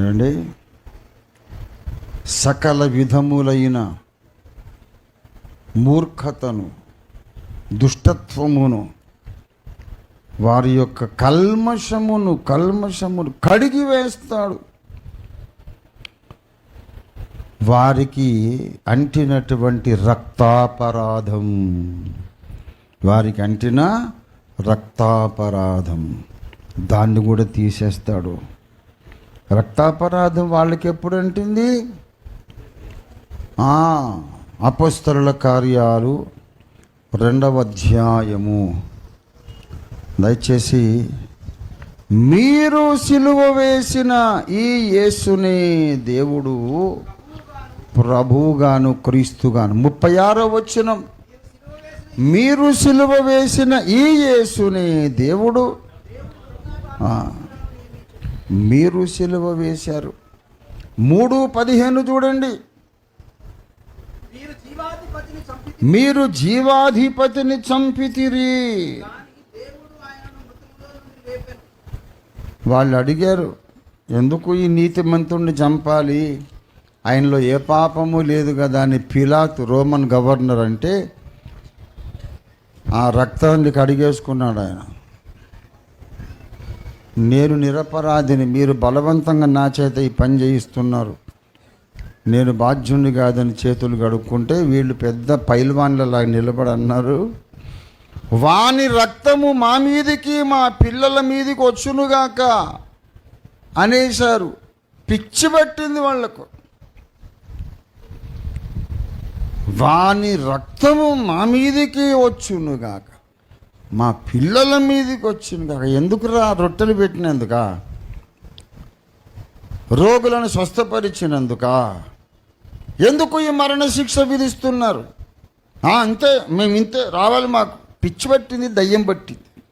ఏమండి? సకల విధములైన మూర్ఖతను దుష్టత్వమును వారి యొక్క కల్మషమును కల్మషమును కడిగి వేస్తాడు. వారికి అంటినటువంటి రక్తాపరాధం. వారికి అంటిన రక్తాపరాధం. దాన్ని కూడా తీసేస్తాడు. రక్తాపరాధం వాళ్ళకి ఎప్పుడు అంటింది? అపస్తరుల కార్యాలు రెండవ అధ్యాయము. దయచేసి మీరు సిలువ వేసిన ఈ యేసునే దేవుడు ప్రభువుగాను క్రీస్తుగాను. ముప్పై ఆరో వచ్చిన మీరు సిలువ వేసిన ఈ యేసునే దేవుడు. మీరు సిలువ వేశారు. మూడు పదిహేను చూడండి. మీరు జీవాధిపతిని చంపితిరి. వాళ్ళు అడిగారు ఎందుకు ఈ నీతిమంతుణ్ణి చంపాలి? ఆయనలో ఏ పాపము లేదు కదా అని పిలాతు రోమన్ గవర్నర్ అంటే ఆ రక్తాన్ని కడిగేసుకున్నాడు ఆయన. నేను నిరపరాధిని మీరు బలవంతంగా నా చేత ఈ పని చేయిస్తున్నారు. నేను బాధ్యుణ్ణి కాదని చేతులు గడుక్కుంటే వీళ్ళు పెద్ద పైల్వాన్లలా నిలబడి అన్నారు వాని రక్తము మా మీదికి మా పిల్లల మీదికి వచ్చునుగాక అనేశారు. పిచ్చి పట్టింది వాళ్ళకు. వాని రక్తము మా మీదికి వచ్చునుగాక మా పిల్లల మీదికి వచ్చునుగాక ఎందుకురా రొట్టెలు పెట్టినందుక? రోగులను స్వస్థపరిచినందుక? ఎందుకు ఈ మరణశిక్ష విధిస్తున్నారు? అంతే మేము ఇంతే రావాలి మాకు. పిచ్చి పట్టింది దయ్యం పట్టింది.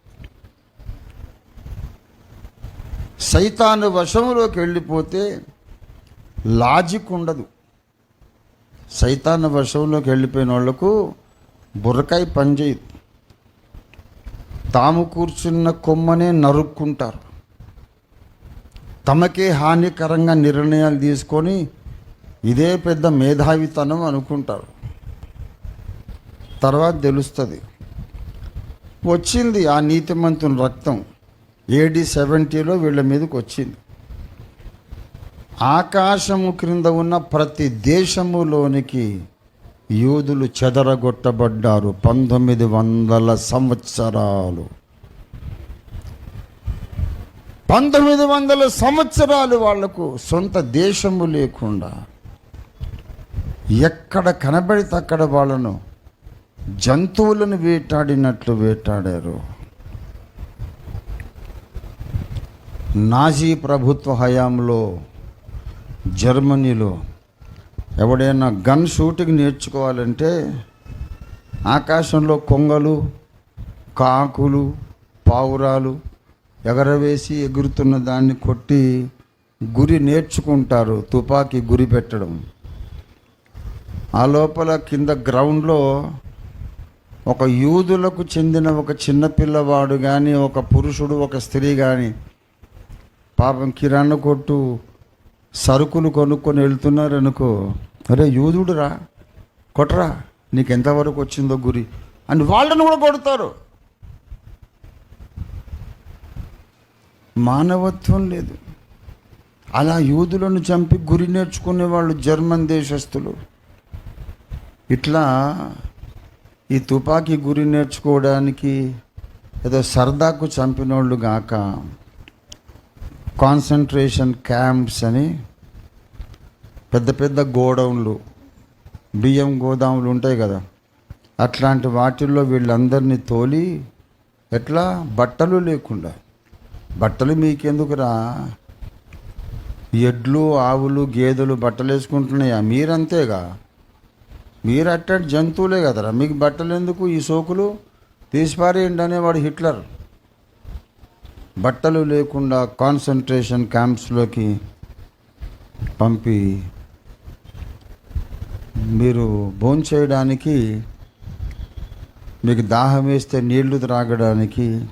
సైతాను వశంలోకి వెళ్ళిపోతే లాజిక్ ఉండదు. సైతాను వశంలోకి వెళ్ళిపోయిన వాళ్ళకు బుర్రకాయ పనిచేయదు తాము కూర్చున్న కొమ్మనే నరుక్కుంటారు. తమకే హానికరంగా నిర్ణయాలు తీసుకొని ఇదే పెద్ద మేధావితనం అనుకుంటారు. తర్వాత తెలుస్తుంది. వచ్చింది ఆ నీతిమంతుని రక్తం. ఏడి సెవెంటీలో వీళ్ళ మీదకి వచ్చింది. ఆకాశము క్రింద ఉన్న ప్రతి దేశములోనికి యూదులు చెదరగొట్టబడ్డారు పంతొమ్మిది వందల సంవత్సరాలు. పంతొమ్మిది వందల సంవత్సరాలు వాళ్ళకు సొంత దేశము లేకుండా ఎక్కడ కనబడితే అక్కడ వాళ్ళను జంతువులను వేటాడినట్లు వేటాడారు. నాజీ ప్రభుత్వ హయాంలో జర్మనీలో ఎవడైనా గన్ షూటింగ్ నేర్చుకోవాలంటే ఆకాశంలో కొంగలు కాకులు పావురాలు ఎగరవేసి ఎగురుతున్న దాన్ని కొట్టి గురి నేర్చుకుంటారు తుపాకీ గురి పెట్టడం. ఆ లోపల కింద గ్రౌండ్లో ఒక యూదులకు చెందిన ఒక చిన్న పిల్లవాడు కానీ ఒక పురుషుడు ఒక స్త్రీ కానీ పాపం కిరాణా కొట్టు సరుకులు కొనుక్కొని వెళ్తున్నారనుకో అరే యూదుడురా కొట్రా నీకు ఎంతవరకు వచ్చిందో గురి అని వాళ్ళని కూడా కొడతారు. మానవత్వం లేదు. అలా యూదులను చంపి గురి నేర్చుకునే వాళ్ళు జర్మన్ దేశస్తులు ఇట్లా ఈ తుపాకీ గురి నేర్చుకోవడానికి ఏదో సరదాకు చంపినోళ్ళు గాక కాన్సన్ట్రేషన్ క్యాంప్స్ అని పెద్ద పెద్ద గోడౌన్లు బియ్యం గోదాములు ఉంటాయి కదా. అట్లాంటి వాటిల్లో వీళ్ళందరినీ తోలి ఎట్లా? బట్టలు లేకుండా. బట్టలు మీకెందుకురా? ఎడ్లు ఆవులు గేదెలు బట్టలు వేసుకుంటున్నాయా? మీరంతేగా. మీరు అట్టంటి జంతువులే కదరా. మీకు బట్టలు ఎందుకు ఈ సోకులు? తీసిపారేయండి అనేవాడు హిట్లర్. బట్టలు లేకుండా కాన్సన్ట్రేషన్ క్యాంప్స్లోకి పంపి మీరు భోంచేయడానికి మీకు దాహం వేస్తే నీళ్ళు త్రాగడానికి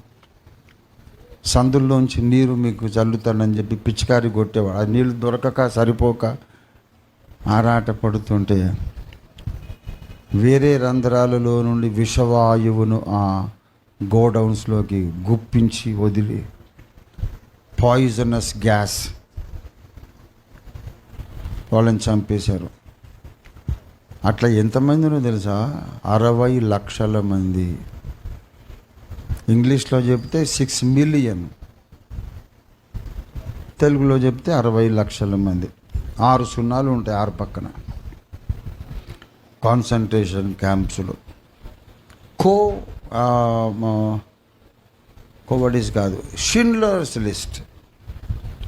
సందుల్లోంచి నీరు మీకు చల్లుతాడని చెప్పి పిచికారి కొట్టేవాడు. ఆ నీళ్ళు దొరకక సరిపోక ఆరాట పడుతుంటే వేరే రంధ్రాలలో నుండి విషవాయువును ఆ గోడౌన్స్లోకి గుప్పించి వదిలి పాయిజనస్ గ్యాస్ వాళ్ళని చంపేశారు. అట్లా ఎంతమందినో తెలుసా? అరవై లక్షల మంది. ఇంగ్లీష్లో చెప్తే సిక్స్ మిలియన్. తెలుగులో చెప్తే అరవై లక్షల మంది. ఆరు సున్నాలు ఉంటాయి ఆరు పక్కన. కాన్సన్ట్రేషన్ క్యాంప్స్లో. కో కోవడీస్ కాదు. షిన్లర్స్ లిస్ట్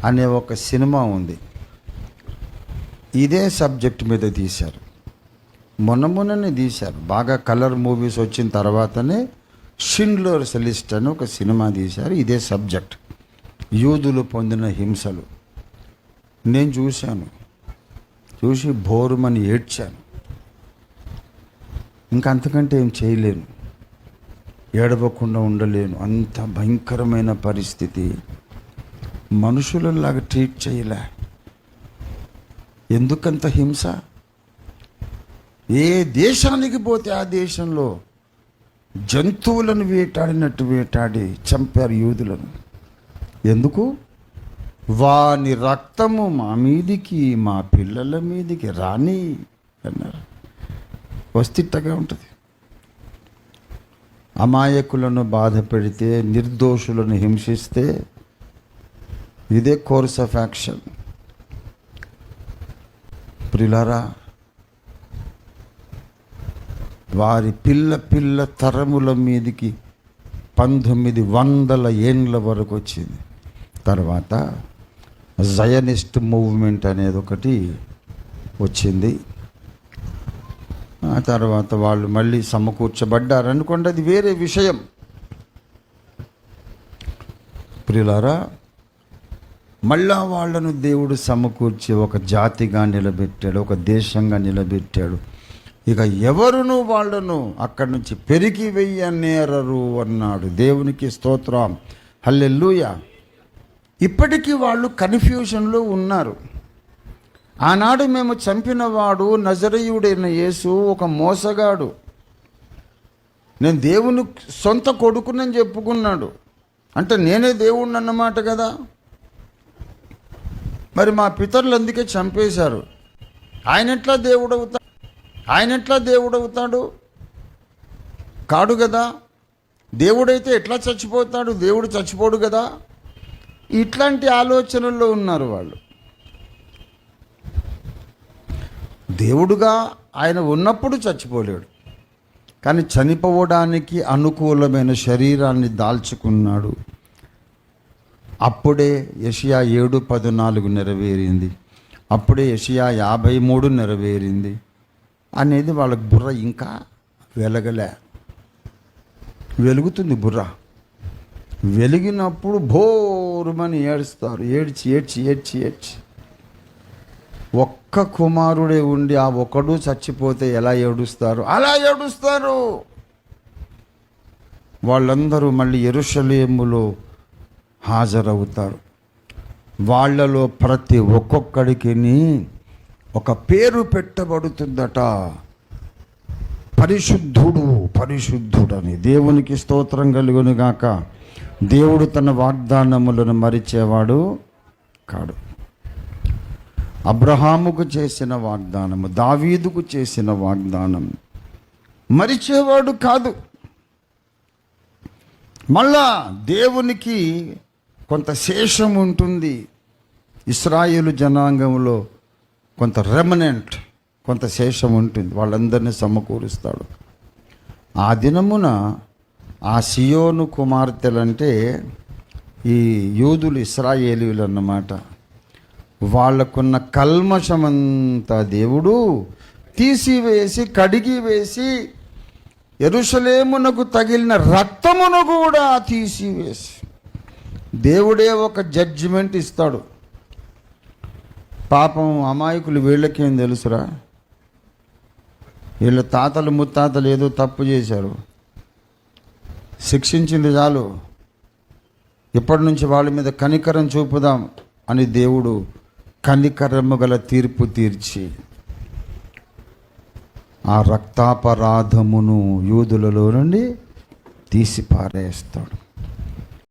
అనే ఒక సినిమా ఉంది. ఇదే సబ్జెక్ట్ మీద తీశారు. మొన్న మొన్ననే తీశారు. బాగా కలర్ మూవీస్ వచ్చిన తర్వాతనే షిన్లర్స్ లిస్ట్ అని ఒక సినిమా తీశారు. ఇదే సబ్జెక్ట్. యూదులు పొందిన హింసలు. నేను చూశాను. చూసి బోరుమని ఏడ్చాను. ఇంకా అంతకంటే ఏం చేయలేను. ఏడవకుండా ఉండలేను. అంత భయంకరమైన పరిస్థితి. మనుషులలాగా ట్రీట్ చేయలే. ఎందుకంత హింస? ఏ దేశానికి పోతే ఆ దేశంలో జంతువులను వేటాడినట్టు వేటాడి చంపారు యూదులను. ఎందుకు? వాని రక్తము మా మీదికి మా పిల్లల మీదికి రాని అన్నారు. వస్తిట్టగా ఉంటుంది. అమాయకులను బాధ పెడితే నిర్దోషులను హింసిస్తే ఇదే కోర్స్ ఆఫ్ యాక్షన్. ప్రిలారా వారి పిల్ల పిల్ల తరముల మీదికి పంతొమ్మిది వందల ఏండ్ల వరకు వచ్చింది. తర్వాత జయనిస్ట్ మూవ్మెంట్ అనేది ఒకటి వచ్చింది. ఆ తర్వాత వాళ్ళు మళ్ళీ సమకూర్చబడ్డారు అనుకోండి అది వేరే విషయం. ప్రియులారా మళ్ళా వాళ్ళను దేవుడు సమకూర్చి ఒక జాతిగా నిలబెట్టాడు ఒక దేశంగా నిలబెట్టాడు. ఇక ఎవరును వాళ్ళను అక్కడి నుంచి పెరిగి వెయ్యనేరరు అన్నాడు. దేవునికి స్తోత్రం. హల్లెల్లుయ ఇప్పటికీ వాళ్ళు కన్ఫ్యూషన్లో ఉన్నారు. ఆనాడు మేము చంపినవాడు నజరయుడైన యేసు ఒక మోసగాడు. నేను దేవుని సొంత కొడుకునని చెప్పుకున్నాడు. అంటే నేనే దేవుణ్ణి అన్నమాట కదా. మరి మా పితరులు అందుకే చంపేశారు? ఆయన ఎట్లా దేవుడు అవుతాడు ఆయన ఎట్లా దేవుడు అవుతాడు కాడు కదా. దేవుడైతే ఎట్లా చచ్చిపోతాడు? దేవుడు చచ్చిపోడు కదా. ఇట్లాంటి ఆలోచనల్లో ఉన్నారు వాళ్ళు. దేవుడుగా ఆయన ఉన్నప్పుడు చచ్చిపోలేడు. కానీ చనిపోవడానికి అనుకూలమైన శరీరాన్ని దాల్చుకున్నాడు. అప్పుడే యషియా ఏడు పద్నాలుగు నెరవేరింది. అప్పుడే యషియా యాభై మూడు నెరవేరింది అనేది వాళ్ళ బుర్ర ఇంకా వెలగలే. వెలుగుతుంది బుర్ర. వెలిగినప్పుడు భోరుమని ఏడుస్తారు. ఏడ్చి ఏడ్చి ఏడ్చి ఏడ్చి. ఒక్క కుమారుడే ఉండి ఆ ఒకడు చచ్చిపోతే ఎలా ఏడుస్తారు? అలా ఏడుస్తారు. వాళ్ళందరూ మళ్ళీ ఎరుషలేములో హాజరవుతారు. వాళ్ళలో ప్రతి ఒక్కొక్కడికి ఒక పేరు పెట్టబడుతుందట. పరిశుద్ధుడు పరిశుద్ధుడని. దేవునికి స్తోత్రం కలుగునుగాక. దేవుడు తన వాగ్దానములను మరిచేవాడు కాడు. అబ్రహాముకు చేసిన వాగ్దానము దావీదుకు చేసిన వాగ్దానం మరిచేవాడు కాదు. మళ్ళా దేవునికి కొంత శేషం ఉంటుంది. ఇస్రాయేలు జనాంగంలో కొంత రెమనెంట్ కొంత శేషం ఉంటుంది. వాళ్ళందరినీ సమకూరుస్తాడు. ఆ దినమున ఆ సియోను కుమార్తెలంటే ఈ యూదులు ఇస్రాయేలీలు అన్నమాట. వాళ్ళకున్న కల్మషమంతా దేవుడు తీసివేసి కడిగి వేసి ఎరుసలేమునకు తగిలిన రక్తమును కూడా తీసివేసి దేవుడే ఒక జడ్జిమెంట్ ఇస్తాడు. పాపం అమాయకులు వీళ్ళకేం తెలుసురా? వీళ్ళ తాతలు ముత్తాతలు ఏదో తప్పు చేశారు. శిక్షించింది చాలు. ఇప్పటి నుంచి వాళ్ళ మీద కనికరం చూపుదాం అని దేవుడు కనికరము గల తీర్పు తీర్చి ఆ రక్తాపరాధమును యూదులలో నుండి తీసి పారేస్తాడు